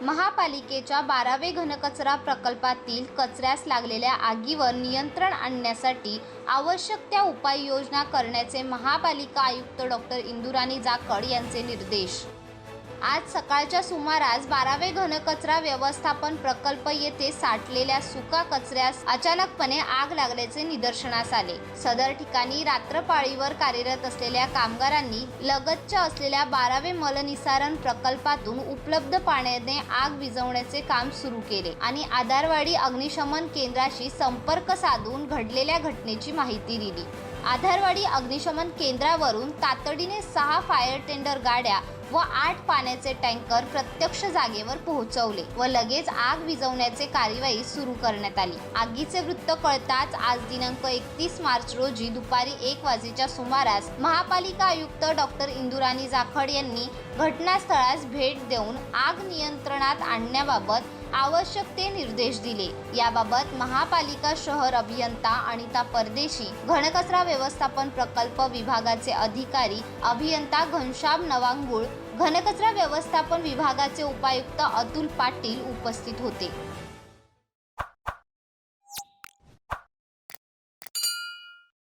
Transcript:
महापालिकेच्या बारावे घनकचरा प्रकल्पातील कचऱ्यास लागलेल्या आगीवर नियंत्रण आणण्यासाठी आवश्यक त्या उपाययोजना करण्याचे महापालिका आयुक्त डॉक्टर इंदुराणी जाखड यांचे निर्देश. आज सकाळच्या सुमारास बारावे घनकचरा व्यवस्थापन प्रकल्प येथे साठलेल्या सुका कचऱ्यास अचानकपणे आग लागल्याचे निदर्शनास आले. सदर ठिकाणी रात्रपाळीवर कार्यरत असलेल्या कामगारांनी लगतच्या असलेल्या बारावे मलनिसारण प्रकल्पातून उपलब्ध पाण्याने आग विझवण्याचे काम सुरू केले आणि आधारवाडी अग्निशमन केंद्राशी संपर्क साधून घडलेल्या घटनेची माहिती दिली. आधारवाडी अग्निशमन केंद्रावरून तातडीने सहा फायर टेंडर गाड्या व आठ पाण्याचे टँकर प्रत्यक्ष जागेवर पोहोचवले व लगेच आग विझवण्याचे कार्यवाही सुरू करण्यात आली. आगीचे वृत्त कळताच आज दिनांक एकतीस मार्च रोजी दुपारी एक वाजेच्या सुमारास महापालिका आयुक्त डॉक्टर इंदुराणी जाखड यांनी घटनास्थळास भेट देऊन आग नियंत्रणात आणण्याबाबत आवश्यक ते निर्देश दिले. याबाबत महापालिका शहर अभियंता अनिता परदेशी घनकचरा व्यवस्थापन प्रकल्प विभागाचे अधिकारी अभियंता घनश्याम नवांगुळ घनकचरा व्यवस्थापन विभागाचे उपायुक्त अतुल पाटील उपस्थित होते.